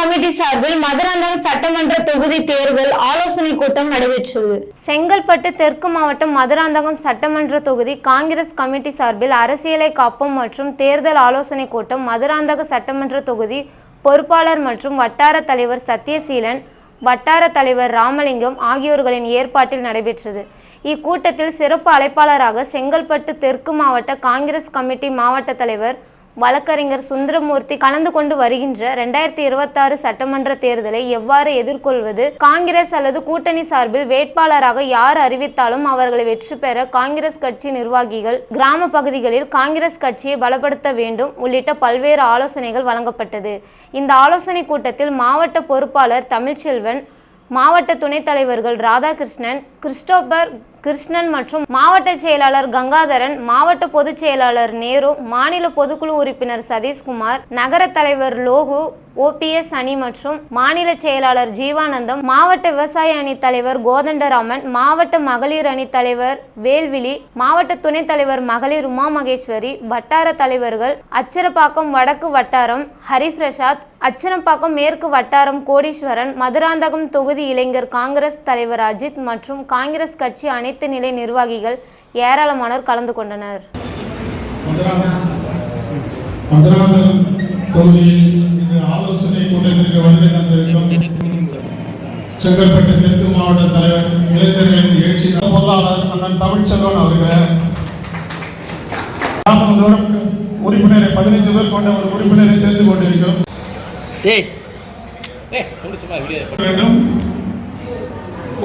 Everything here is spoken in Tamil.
கமிட்டி சார்பில் மதுராந்தகம் சட்டமன்ற தொகுதி தேர்தல் ஆலோசனை கூட்டம் நடைபெற்றது. செங்கல்பட்டு தெற்கு மாவட்டம் மதுராந்தகம் சட்டமன்ற தொகுதி காங்கிரஸ் கமிட்டி சார்பில் அரசியலை காப்போம் மற்றும் தேர்தல் ஆலோசனை கூட்டம் மதுராந்தக சட்டமன்ற தொகுதி பொறுப்பாளர் மற்றும் வட்டார தலைவர் சத்யசீலன் வட்டார தலைவர் ராமலிங்கம் ஆகியோர்களின் ஏற்பாட்டில் நடைபெற்றது. இக்கூட்டத்தில் சிறப்பு அழைப்பாளராக செங்கல்பட்டு தெற்கு மாவட்ட காங்கிரஸ் கமிட்டி மாவட்ட தலைவர் வழக்கறிஞர் சுந்தரமூர்த்தி கலந்து கொண்டு வருகின்ற ரெண்டாயிரத்தி இருபத்தாறு சட்டமன்ற தேர்தலை எவ்வாறு எதிர்கொள்வது? காங்கிரஸ் அல்லது கூட்டணி சார்பில் வேட்பாளராக யார் அறிவித்தாலும் அவர்களை வெற்றி பெற காங்கிரஸ் கட்சி நிர்வாகிகள் கிராம பகுதிகளில் காங்கிரஸ் கட்சியை பலப்படுத்த வேண்டும் உள்ளிட்ட பல்வேறு ஆலோசனைகள் வழங்கப்பட்டது. இந்த ஆலோசனை கூட்டத்தில் மாவட்ட பொறுப்பாளர் தமிழ்ச்செல்வன் மாவட்ட துணைத் தலைவர்கள் ராதாகிருஷ்ணன் கிறிஸ்டோபர் கிருஷ்ணன் மற்றும் மாவட்ட செயலாளர் கங்காதரன் மாவட்ட பொதுச் செயலாளர் நேரு மாநில பொதுக்குழு உறுப்பினர் சதீஷ்குமார் நகர தலைவர் லோகு ஓபிஎஸ் அணி மற்றும் மாநில செயலாளர் ஜீவானந்தம் மாவட்ட விவசாய அணி தலைவர் கோதண்டராமன் மாவட்ட மகளிர் அணி தலைவர் வேல்விழி மாவட்ட துணைத் தலைவர் மகளிர் உமா மகேஸ்வரி வட்டார தலைவர்கள் அச்சிரப்பாக்கம் வடக்கு வட்டாரம் ஹரிபிரசாத் அச்சனப்பாக்கம் மேற்கு வட்டாரம் கோடீஸ்வரன் மதுராந்தகம் தொகுதி இளைஞர் காங்கிரஸ் தலைவர் அஜித் மற்றும் காங்கிரஸ் கட்சி அனைத்து நிலை நிர்வாகிகள் ஏராளமானோர் கலந்து கொண்டனர். செங்கல்பட்டு தெற்கு மாவட்ட தலைவர் இளைஞர்களின் எழுச்சி பொருளாளர் அண்ணன் தமிழ்ச்செல்வன் அவர்கள். ராமந்தோறும் உறுப்பினரை பதினைஞ்சு பேர் கொண்ட ஒரு உறுப்பினரை சேர்ந்து கொண்டிருக்கிறோம். ஏய் ஏய் கொஞ்சம் சும்மா வெளியே வேண்டும்.